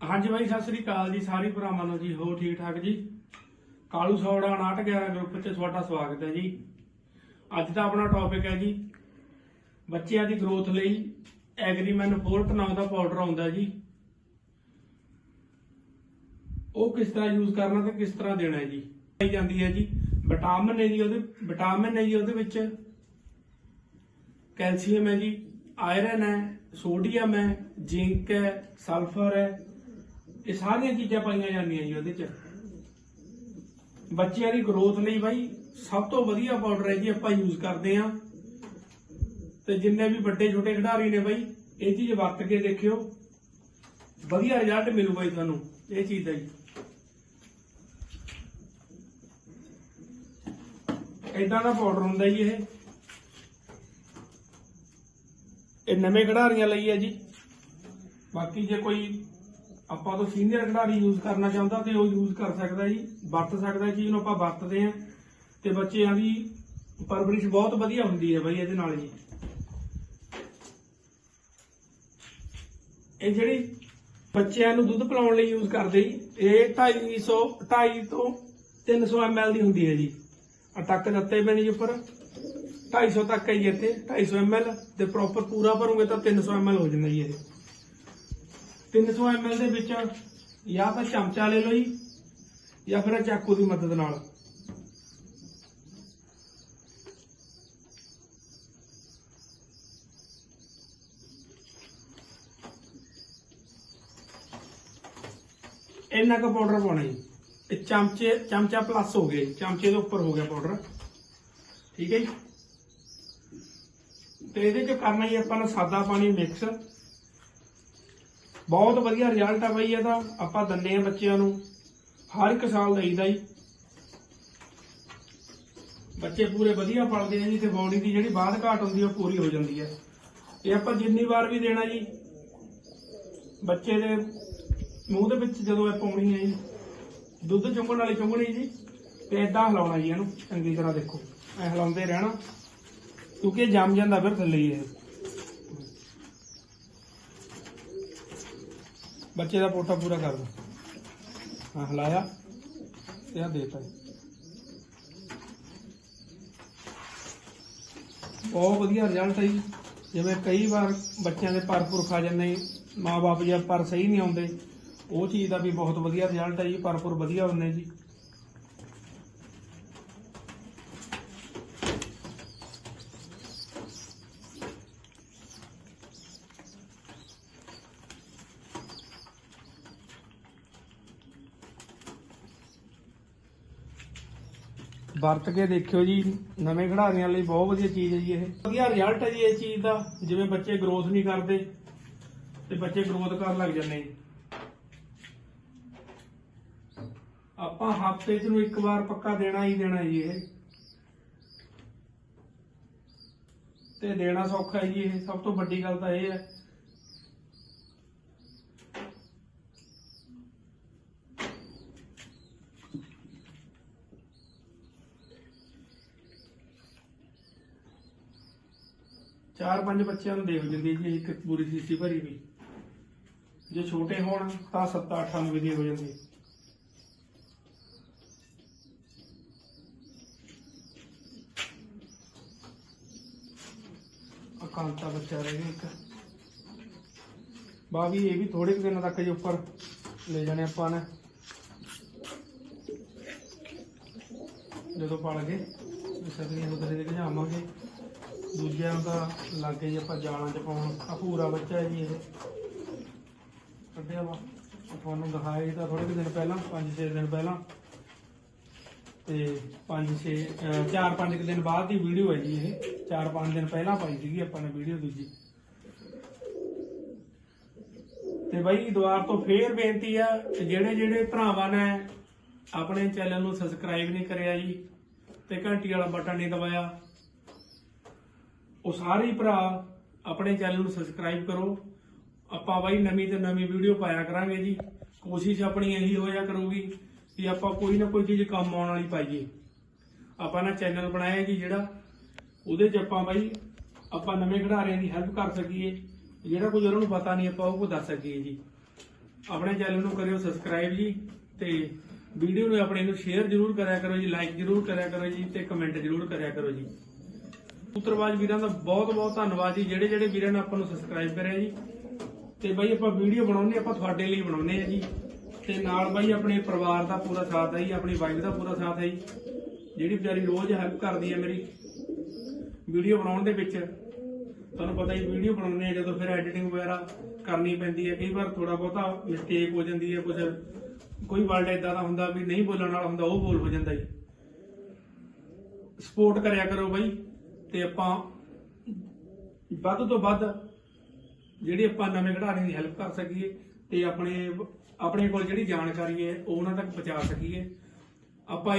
ਹਾਂਜੀ ਬਾਈ, ਸਤਿ ਸ੍ਰੀ ਅਕਾਲ ਜੀ ਸਾਰੇ ਭਰਾਵਾਂ ਨੂੰ ਜੀ ਹੋ ਠੀਕ ਠਾਕ ਜੀ? ਕਾਲੂ ਸੌੜਾ 911 ਗਰੁੱਪ 'ਚ ਤੁਹਾਡਾ ਸਵਾਗਤ ਹੈ ਜੀ। ਅੱਜ ਦਾ ਆਪਣਾ ਟੌਪਿਕ ਹੈ ਜੀ, ਬੱਚਿਆਂ ਦੀ ਗਰੋਥ ਲਈ ਐਗਰੀਮੈਨ ਫੋਰਟ ਨਾਮ ਦਾ ਪਾਊਡਰ ਆਉਂਦਾ ਜੀ। ਉਹ ਕਿਸ ਤਰ੍ਹਾਂ ਯੂਜ਼ ਕਰਨਾ ਤੇ ਕਿਸ ਤਰ੍ਹਾਂ ਦੇਣਾ ਹੈ ਜੀ? ਪਾਈ ਜਾਂਦੀ ਹੈ ਜੀ ਵਿਟਾਮਿਨ ਹੈ ਜੀ ਉਹਦੇ ਵਿਟਾਮਿਨ ਹੈ ਜੀ ਉਹਦੇ ਵਿੱਚ ਕੈਲਸ਼ੀਅਮ ਹੈ ਜੀ ਆਇਰਨ ਹੈ ਸੋਡੀਅਮ ਹੈ ਜ਼ਿੰਕ ਹੈ ਸਲਫਰ ਹੈ ਇਹ ਸਾਰੀਆਂ ਚੀਜ਼ਾਂ ਪਾਈਆਂ ਜਾਂਦੀਆਂ ਜੀ ਉਹਦੇ ਚ। ਬੱਚਿਆਂ ਦੀ ਗਰੋਥ ਲਈ ਬਾਈ ਸਭ ਤੋਂ ਵਧੀਆ ਪਾਊਡਰ ਹੈ ਜੀ ਆਪਾਂ ਯੂਜ਼ ਕਰਦੇ ਆ ਤੇ ਜਿੰਨੇ ਵੀ ਵੱਡੇ ਛੋਟੇ ਖਿਡਾਰੀ ਨੇ ਬਾਈ, ਇਹ ਚੀਜ਼ ਵਰਤ ਕੇ ਦੇਖਿਓ। ਵਧੀਆ ਰਿਜ਼ਲਟ ਮਿਲੂਗਾ ਜੀ ਤੁਹਾਨੂੰ, ਇਹ ਚੀਜ਼ ਦਾ ਜੀ। ਇਦਾਂ ਦਾ ਪਾਊਡਰ ਹੁੰਦਾ ਜੀ ਇਹ। ਇਹ ਨਵੇਂ ਖਿਡਾਰੀਆਂ ਲਈ ਹੈ ਜੀ। ਬਾਕੀ ਜੇ ਕੋਈ ਆਪਾਂ ਤੋਂ ਸੀਨੀਅਰ ਖਿਡਾਰੀ ਯੂਜ਼ ਕਰਨਾ ਚਾਹੁੰਦਾ ਤੇ ਉਹ ਯੂਜ਼ ਕਰ ਸਕਦਾ ਜੀ, ਵਰਤ ਸਕਦਾ ਜੀ ਇਹਨੂੰ ਆਪਾਂ ਵਰਤਦੇ ਆ ਤੇ ਬੱਚਿਆਂ ਦੀ ਪਰਵਰਿਸ਼ ਬਹੁਤ ਵਧੀਆ ਹੁੰਦੀ ਹੈ ਬਾਈ ਇਹਦੇ ਨਾਲ ਜੀ। ਇਹ ਜਿਹੜੀ ਬੱਚਿਆਂ ਨੂੰ ਦੁੱਧ ਪਿਲਾਉਣ ਲਈ ਯੂਜ਼ ਕਰਦੇ ਜੀ, ਇਹ 250 2.5 ਤੋਂ 300 ml ਦੀ ਹੁੰਦੀ ਹੈ ਜੀ। ਆ ਟੱਕ ਦਿੱਤੇ ਪਏ ਜੀ ਉੱਪਰ। 250 ਤੱਕ ਹੈ ਜੀ ਇੱਥੇ 250 ml ਤੇ ਪ੍ਰੋਪਰ ਪੂਰਾ ਭਰੋਗੇ ਤਾਂ 300 ml ਹੋ ਜਾਂਦਾ ਜੀ ਇਹ। 300 ml ਦੇ ਵਿੱਚ ਜਾਂ ਤਾਂ ਚਮਚਾ ਲੈ ਲਓ ਜੀ, ਜਾਂ ਫਿਰ ਚਾਕੂ ਦੀ ਮਦਦ ਨਾਲ। ਇੰਨਾ ਕੁ ਪਾਊਡਰ ਪਾਉਣਾ ਜੀ। ਇਹ ਚਮਚੇ, ਚਮਚਾ ਪਲੱਸ ਹੋ ਗਿਆ ਚਮਚੇ ਦੇ ਉੱਪਰ ਹੋ ਗਿਆ ਪਾਊਡਰ ਠੀਕ ਹੈ ਜੀ। ਤੇ ਇਹਦੇ ਚ ਕਰਨਾ ਜੀ ਆਪਾਂ ਨੂੰ ਸਾਦਾ ਪਾਣੀ ਮਿਕਸ ਬਹੁਤ ਵਧੀਆ ਰਿਜ਼ਲਟ ਆ ਬਈ ਇਹਦਾ ਆਪਾਂ ਦੰਨੇ ਆ ਬੱਚਿਆਂ ਨੂੰ। ਹਰ ਇੱਕ ਸਾਲ ਦਈਦਾ ਜੀ। ਬੱਚੇ ਪੂਰੇ ਵਧੀਆ ਪਲਦੇ ਆ ਜੀ, ਤੇ ਬਾਡੀ ਦੀ ਜਿਹੜੀ ਬਾਅਦ ਘਾਟ ਹੁੰਦੀ ਆ, ਉਹ ਪੂਰੀ ਹੋ ਜਾਂਦੀ ਹੈ ਇਹ ਆਪਾਂ ਜਿੰਨੀ ਵਾਰ ਵੀ ਦੇਣਾ ਜੀ, ਬੱਚੇ ਦੇ ਮੂੰਹ ਦੇ ਵਿੱਚ ਜਦੋਂ ਇਹ ਪਾਉਣੀ ਹੈ ਜੀ, ਦੁੱਧ ਚੁੰਗਣ ਵਾਲੀ ਚੁੰਗਣੀ ਜੀ, ਤੇ ਇਦਾਂ ਹਿਲਾਉਣਾ ਜੀ ਇਹਨੂੰ। ਚੰਗੀ ਤਰ੍ਹਾਂ ਦੇਖੋ, ਐ ਹਿਲਾਉਂਦੇ ਰਹਿਣਾ। ਕਿਉਂਕਿ ਇਹ ਜੰਮ ਜਾਂਦਾ ਫਿਰ ਥੱਲੇ ਹੀ ਇਹ। ਬੱਚੇ ਦਾ ਪੋਟਾ ਪੂਰਾ ਕਰ ਦੋ। ਹਾਂ ਹਲਾਇਆ ਤੇ ਆ ਦੇਤਾ ਜੀ। ਬਹੁਤ ਵਧੀਆ ਰਿਜ਼ਲਟ ਹੈ ਜੀ। ਜਿਵੇਂ ਕਈ ਵਾਰ ਬੱਚਿਆਂ ਦੇ ਪਰ ਪੁਰਖ ਆ ਜਾਂਦੇ ਮਾਪੇ ਜਾਂ ਪਰ ਸਹੀ ਨਹੀਂ ਆਉਂਦੇ, ਉਹ ਚੀਜ਼ ਦਾ ਵੀ ਬਹੁਤ ਵਧੀਆ ਰਿਜ਼ਲਟ ਹੈ ਜੀ ਪਰ ਪੁਰ ਵਧੀਆ ਹੁੰਦੇ ਜੀ। ਵਰਤ ਕੇ ਦੇਖਿਓ ਜੀ, ਨਵੇਂ ਖਿਡਾਰੀਆਂ ਲਈ ਬਹੁਤ ਵਧੀਆ ਚੀਜ਼ ਹੈ ਜੀ ਇਹ। ਵਧੀਆ ਰਿਜ਼ਲਟ ਹੈ ਜੀ ਇਸ ਚੀਜ਼ ਦਾ, ਜਿਵੇਂ ਬੱਚੇ ਗਰੋਥ ਨਹੀਂ ਕਰਦੇ, ਤੇ ਬੱਚੇ ਗਰੋਥ ਕਰਨ ਲੱਗ ਜਾਂਦੇ ਜੀ। ਆਪਾਂ ਹਫ਼ਤੇ 'ਚ ਨੂੰ ਇੱਕ ਵਾਰ ਪੱਕਾ ਦੇਣਾ ਹੀ ਦੇਣਾ ਜੀ ਇਹ। ਤੇ ਦੇਣਾ ਸੌਖਾ ਹੈ ਜੀ ਇਹ, ਸਭ ਤੋਂ ਵੱਡੀ ਗੱਲ ਤਾਂ ਇਹ ਹੈ। ਚਾਰ ਪੰਜ ਬੱਚਿਆਂ ਨੂੰ ਦੇਖ ਜਾਂਦੀ ਹੈ ਜੀ ਇੱਕ ਪੂਰੀ ਸੀਸੀ ਭਰੀ ਵੀ। ਜੇ ਛੋਟੇ ਹੋਣ ਤਾਂ 7 8 ਨੂੰ ਵੀ ਹੋ ਜਾਂਦੀ ਹੈ ਅਕਾਂਤਾ ਬੱਚਾ ਰਹਿ ਗਿਆ ਇੱਕ। ਬਾਵੀ ਇਹ ਵੀ ਥੋੜੇ ਦਿਨਾਂ ਤੱਕ ਜੇ ਉੱਪਰ ਲੈ ਜਾਣੇ ਆਪਾਂ ਨੇ। ਜਦੋਂ ਪੜ ਗਏ ਸਕਰੀਆਂ ਨੂੰ ਕਦੇ ਘਜਾਵਾਂਗੇ ਦੂਜਿਆਂ ਦਾ ਲਾਗੇ ਜੇ ਆਪਾਂ ਜਾਲਾਂ ਚ ਪਾਉਣ ਆ ਪੂਰਾ ਬੱਚਾ ਹੈ ਜੀ ਇਹ। ਕੱਢਿਆ ਵਾ। ਤੁਹਾਨੂੰ ਦਿਖਾਇਆ ਜੀ ਤਾਂ ਥੋੜੇ ਕੁ ਦਿਨ ਪਹਿਲਾਂ 5-6 ਦਿਨ ਪਹਿਲਾਂ। ਤੇ 5-6 4-5 ਦਿਨ ਬਾਅਦ ਦੀ ਵੀਡੀਓ ਹੈ ਜੀ ਇਹ। 4-5 ਦਿਨ ਪਹਿਲਾਂ ਪਾਈ ਸੀਗੀ ਆਪਾਂ ਨੇ ਵੀਡੀਓ ਦੂਜੀ। ਤੇ ਬਾਈ ਦੁਆਰ ਤੋਂ ਫੇਰ ਬੇਨਤੀ ਆ ਕਿ ਜਿਹੜੇ ਜਿਹੜੇ ਭਰਾਵਾਂ ਨੇ ਆਪਣੇ ਚੈਨਲ ਨੂੰ ਸਬਸਕ੍ਰਾਈਬ ਨਹੀਂ ਕਰਿਆ ਜੀ, ਤੇ ਘੰਟੀ ਵਾਲਾ ਬਟਨ ਨਹੀਂ ਦਬਾਇਆ ਉਹ ਸਾਰੇ ਭਰਾ ਆਪਣੇ ਚੈਨਲ ਨੂੰ ਸਬਸਕ੍ਰਾਈਬ ਕਰੋ। ਆਪਾਂ ਬਾਈ ਨਵੀਂ ਤੇ ਨਵੀਂ ਵੀਡੀਓ ਪਾਇਆ ਕਰਾਂਗੇ ਜੀ। ਕੋਸ਼ਿਸ਼ ਆਪਣੀ ਇਹੀ ਹੋਇਆ ਕਰੂਗੀ ਕਿ ਆਪਾਂ ਕੋਈ ਨਾ ਕੋਈ ਚੀਜ਼ ਕੰਮ ਆਉਣ ਵਾਲੀ ਪਾਈਏ। ਆਪਾਂ ਨਾ ਚੈਨਲ ਬਣਾਇਆ ਜੀ ਜਿਹੜਾ, ਉਹਦੇ 'ਚ ਆਪਾਂ ਬਾਈ ਆਪਾਂ ਨਵੇਂ ਖਿਡਾਰੀਆਂ ਦੀ ਹੈਲਪ ਕਰ ਸਕੀਏ। ਜਿਹੜਾ ਕੁਝ ਉਹਨਾਂ ਨੂੰ ਪਤਾ ਨਹੀਂ ਆਪਾਂ ਉਹ ਕੋ ਦੱਸ ਸਕੀਏ ਜੀ। ਆਪਣੇ ਚੈਨਲ ਨੂੰ ਕਰਿਓ ਸਬਸਕ੍ਰਾਈਬ ਜੀ ਤੇ ਵੀਡੀਓ ਨੂੰ ਆਪਣੇ ਨੂੰ ਸ਼ੇਅਰ ਜਰੂਰ ਕਰਿਆ ਕਰੋ ਜੀ ਲਾਈਕ ਜਰੂਰ ਕਰਿਆ ਕਰੋ ਜੀ ਤੇ ਕਮੈਂਟ ਜਰੂਰ ਕਰਿਆ ਕਰੋ ਜੀ। ਸੂਤਰਬਾਜ ਵੀਰਾਂ ਦਾ ਬਹੁਤ ਬਹੁਤ ਧੰਨਵਾਦ ਜੀ। ਜਿਹੜੇ ਜਿਹੜੇ ਵੀਰਾਂ ਨੇ ਆਪਾਂ ਨੂੰ ਸਬਸਕ੍ਰਾਈਬ ਕਰਿਆ ਜੀ। ਤੇ ਬਾਈ ਆਪਾਂ ਵੀਡੀਓ ਬਣਾਉਂਦੇ ਆਪਾਂ ਤੁਹਾਡੇ ਲਈ ਬਣਾਉਂਦੇ ਆ ਜੀ। ਤੇ ਨਾਲ ਬਾਈ ਆਪਣੇ ਪਰਿਵਾਰ ਦਾ ਪੂਰਾ ਸਾਥ ਹੈ ਜੀ, ਆਪਣੀ ਵਾਈਫ ਦਾ ਪੂਰਾ ਸਾਥ ਹੈ ਜੀ। ਜਿਹੜੀ ਵਿਚਾਰੀ ਰੋਜ਼ ਹੈਲਪ ਕਰਦੀ ਹੈ ਮੇਰੀ ਵੀਡੀਓ ਬਣਾਉਣ ਦੇ ਵਿੱਚ। ਤੁਹਾਨੂੰ ਪਤਾ ਹੀ ਵੀਡੀਓ ਬਣਾਉਂਦੇ ਆ ਜਦੋਂ ਫਿਰ ਐਡੀਟਿੰਗ ਵਗੈਰਾ ਕਰਨੀ ਪੈਂਦੀ ਹੈ। ਕਈ ਵਾਰ ਥੋੜਾ ਬਹੁਤਾ ਮਿਸਟੇਕ ਹੋ ਜਾਂਦੀ ਹੈ, ਕੁਝ ਕੋਈ ਵਰਡ ਇਦਾਂ ਦਾ ਹੁੰਦਾ ਵੀ ਨਹੀਂ ਬੋਲਣ ਵਾਲਾ ਹੁੰਦਾ, ਉਹ ਬੋਲ ਹੋ ਜਾਂਦਾ ਜੀ। ਸਪੋਰਟ ਕਰਿਆ ਕਰੋ ਬਾਈ। ਤੇ ਆਪਾਂ ਵੱਧ ਤੋਂ ਵੱਧ ਜਿਹੜੀ ਆਪਾਂ ਨਵੇਂ ਖਿਡਾਰੀਆਂ ਦੀ ਹੈਲਪ ਕਰ ਸਕੀਏ ਤੇ ਆਪਣੇ ਆਪਣੇ ਕੋਲ ਜਿਹੜੀ ਜਾਣਕਾਰੀ ਹੈ, ਉਹ ਉਹਨਾਂ ਤੱਕ ਪਹੁੰਚਾ ਸਕੀਏ। ਆਪਾਂ